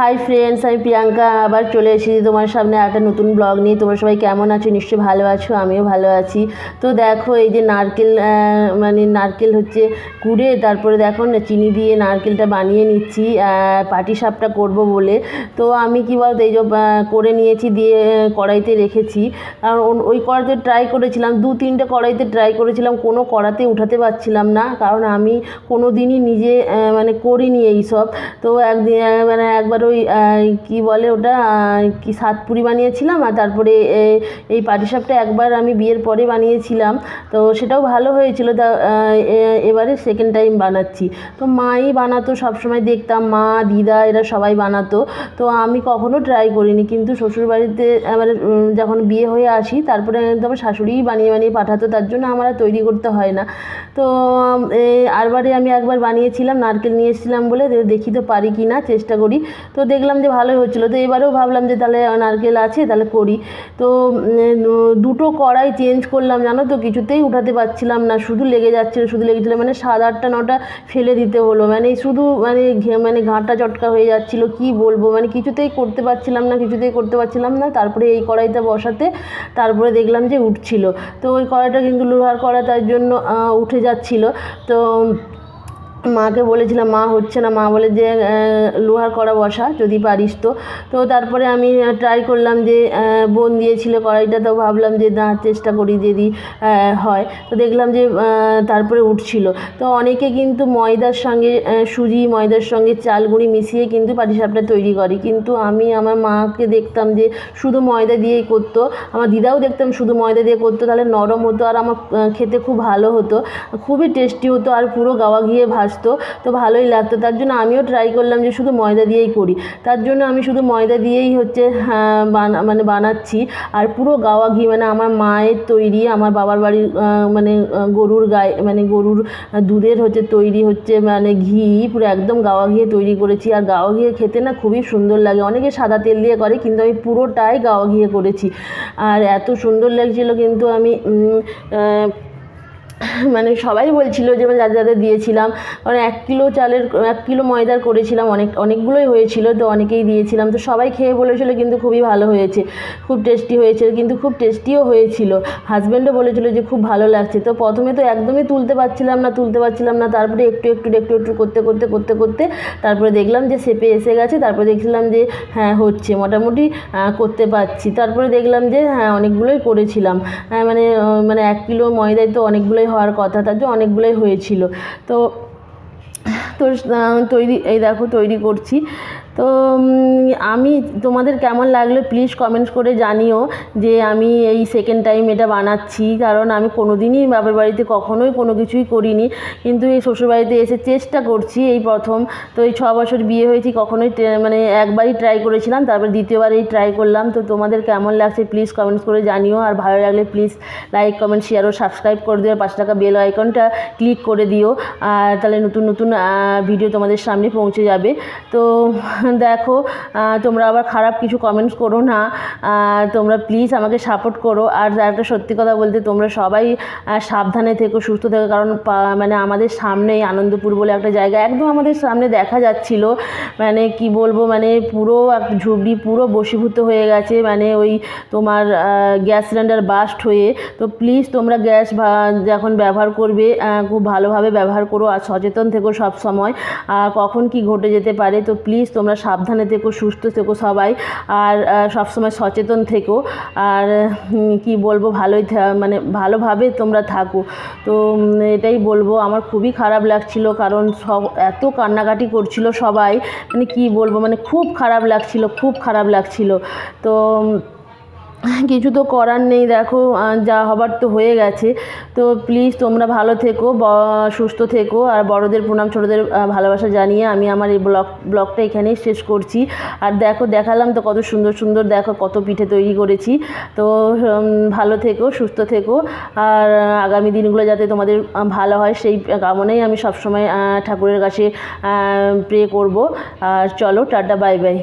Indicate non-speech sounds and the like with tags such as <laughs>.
Hi friends আমি প্রিয়াঙ্কা, আবার চলে এসেছি তোমার সামনে একটা নতুন ব্লগ নিয়ে। তোমরা সবাই কেমন আছো? নিশ্চয়ই ভালো আছো, আমিও ভালো আছি। তো দেখো, এই যে নারকেল মানে নারকেল হচ্ছে কুড়ে, তারপরে দেখো না, চিনি দিয়ে নারকেলটা বানিয়ে নিচ্ছি পাটি সাপটা করব বলে। তো আমি কী বলতো, এই যে করে নিয়েছি, দিয়ে কড়াইতে রেখেছি। কারণ ওই কড়াইতে ট্রাই করেছিলাম, দু তিনটে কড়াইতে ট্রাই করেছিলাম, কোনো কড়াতে উঠাতে পারছিলাম না। কারণ আমি কোনো দিনই নিজে মানে করিনি এই সব তো একদিন মানে একবার ওই কী বলে ওটা কি সাতপুরি বানিয়েছিলাম আর তারপরে এই পাটিসাপটা একবার আমি বিয়ের পরে বানিয়েছিলাম। তো সেটাও ভালো হয়েছিল। তা এবারে সেকেন্ড টাইম বানাচ্ছি। তো মাই বানাতো, সবসময় দেখতাম। মা, দিদা এরা সবাই বানাতো। তো আমি কখনো ট্রাই করিনি। কিন্তু শ্বশুরবাড়িতে, আমার যখন বিয়ে হয়ে আসি, তারপরে তোমার শাশুড়িই বানিয়ে বানিয়ে পাঠাতো। তার জন্য আমার আর তৈরি করতে হয় না। তো আরবারে আমি একবার বানিয়েছিলাম, নারকেল নিয়ে এসেছিলাম বলে দেখি তো পারি কি না চেষ্টা করি। তো দেখলাম যে ভালোই হচ্ছিল। তো এবারেও ভাবলাম যে তাহলে নারকেল আছে, তাহলে করি। তো দুটো কড়াই চেঞ্জ করলাম, জানো তো? কিছুতেই উঠাতে পারছিলাম না, শুধু লেগে যাচ্ছিল, শুধু লেগেছিলো। মানে সাত আটটা, নটা ফেলে দিতে হলো। মানে শুধু মানে মানে ঘাঁটা চটকা হয়ে যাচ্ছিল, কি বলব? মানে কিছুতেই করতে পারছিলাম না, কিছুতেই করতে পারছিলাম না। তারপরে এই কড়াইটা বসাতে তারপরে দেখলাম যে উঠছিল। তো ওই কড়াইটা কিন্তু লোহার কড়া, তার জন্য উঠে যাচ্ছিল। তো মাকে বলেছিলাম, মা হচ্ছে না। মা বলে যে লোহার কড়া বসা, যদি পারিস তো। তো তারপরে আমি ট্রাই করলাম যে বোন দিয়েছিল কড়াইটা, তো ভাবলাম যে, না, চেষ্টা করি যদি হয়। তো দেখলাম যে তারপরে উঠছিল। তো অনেকে কিন্তু ময়দার সঙ্গে সুজি, ময়দার সঙ্গে চাল গুঁড়ি মিশিয়ে কিন্তু পাটিসাপটা তৈরি করে। কিন্তু আমি আমার মাকে দেখতাম যে, শুধু ময়দা দিয়েই করতো। আমার দিদাও দেখতাম, শুধু ময়দা দিয়ে করতো। তাহলে নরম হতো আর আমার খেতে খুব ভালো হতো। খুবই টেস্টি হতো আর পুরো গাওয়া ঘিয়ে ভাজতো তো ভালোই লাগতো। তার জন্য আমিও ট্রাই করলাম যে শুধু ময়দা দিয়েই করি। তার জন্য আমি শুধু ময়দা দিয়েই হচ্ছে বানা মানে বানাচ্ছি। আর পুরো গাওয়া ঘি মানে আমার মায়ের তৈরি, আমার বাবার বাড়ির মানে গরুর গায়ে মানে গরুর দুধের হচ্ছে তৈরি হচ্ছে মানে ঘি, পুরো একদম গাওয়া ঘিয়ে তৈরি করেছি। আর গাওয়া ঘিয়ে খেতে না খুবই সুন্দর লাগে। অনেকে সাদা তেল দিয়ে করে, কিন্তু আমি পুরোটাই গাওয়া ঘিয়ে করেছি। আর এত সুন্দর লাগছিল কিন্তু আমি মানে সবাই বলছিল যে আমি যাদের যাদের দিয়েছিলাম কারণ এক কিলো চালের এক কিলো ময়দার করেছিলাম অনেক অনেকগুলোই হয়েছিল তো অনেকেই দিয়েছিলাম তো সবাই খেয়ে বলেছিল কিন্তু খুবই ভালো হয়েছে খুব টেস্টি হয়েছে কিন্তু খুব টেস্টিও হয়েছিল। হাজব্যান্ডও বলেছিল যে খুব ভালো লাগছে তো প্রথমে তো একদমই তুলতে পারছিলাম না তুলতে পারছিলাম না তারপরে একটু একটু একটু একটু করতে করতে করতে করতে তারপরে দেখলাম যে সেপে এসে গেছে তারপরে দেখছিলাম যে হ্যাঁ হচ্ছে মোটামুটি করতে পারছি তারপরে দেখলাম যে হ্যাঁ অনেকগুলোই করেছিলাম হ্যাঁ, মানে মানে এক কিলো ময়দায় তো অনেকগুলোই হওয়ার কথা তার জন্য অনেকগুলোই হয়েছিল। তো তো তৈরি এই দেখো তৈরি করছি। তো আমি তোমাদের কেমন লাগল প্লিজ কমেন্টস করে জানিও যে আমি এই সেকেন্ড টাইম এটা বানাচ্ছি। কারণ আমি কোনো দিনই বাবার বাড়িতে কখনোই কোনো কিছুই করিনি। কিন্তু এই শ্বশুরবাড়িতে এসে চেষ্টা করছি এই প্রথম। তো এই ছ বছর বিয়ে হয়েছি, কখনোই মানে একবারই ট্রাই করেছিলাম, তারপর দ্বিতীয়বার এই ট্রাই করলাম। তো তোমাদের কেমন লাগছে প্লিজ কমেন্টস করে জানিও। আর ভালো লাগলে প্লিজ লাইক কমেন্ট শেয়ার ও সাবস্ক্রাইব করে দিও। আর পাঁচ টাকা বেল আইকনটা ক্লিক করে দিও। আর তাহলে নতুন নতুন ভিডিও তোমাদের সামনে পৌঁছে যাবে। তো দেখো তোমরা আবার খারাপ কিছু কমেন্টস করো না। তোমরা প্লিজ আমাকে সাপোর্ট করো। আর একটা সত্যি কথা বলতে, তোমরা সবাই সাবধানে থেকো, সুস্থ থেকো। কারণ মানে আমাদের সামনেই আনন্দপুর বলে একটা জায়গা, একদম আমাদের সামনে দেখা যাচ্ছিল। মানে কি বলব মানে পুরো এক ঝুবড়ি, পুরো বশীভূত হয়ে গেছে। মানে ওই তোমার গ্যাস সিলিন্ডার বাস্ট হয়ে। তো প্লিজ তোমরা গ্যাস যখন ব্যবহার করবে খুব ভালোভাবে ব্যবহার করো। আর সচেতন থেকো সব সময়। কখন কি ঘটে যেতে পারে, তো প্লিজ তোমরা সাবধানে থেকো, সুস্থ থেকো সবাই। আর সবসময় সচেতন থেকো। আর কি বলব, ভালোই মানে ভালোভাবে তোমরা থাকো। তো এটাই বলব, আমার খুবই খারাপ লাগছিল, কারণ সব, এত কান্নাকাটি করছিল সবাই। মানে কি বলব মানে খুব খারাপ লাগছিল, খুব খারাপ লাগছিল। তো <laughs> কিছু তো করার নেই, দেখো যা হবার তো হয়ে গেছে। তো প্লিজ তোমরা ভালো থেকো সুস্থ থেকো, আর বড়দের প্রণাম, ছোটোদের ভালোবাসা জানিয়ে আমি আমার এই ব্লগ, ব্লগটা এখানেই শেষ করছি। আর দেখো, দেখালাম তো কত সুন্দর সুন্দর, দেখো, কত পিঠে তৈরি করেছি। তো ভালো থেকো, সুস্থ থেকো, আর আগামী দিনগুলো যাতে তোমাদের ভালো হয়, সেই কামনাই আমি সবসময় ঠাকুরের কাছে প্রে করব। আর চলো, টাটা বাই বাই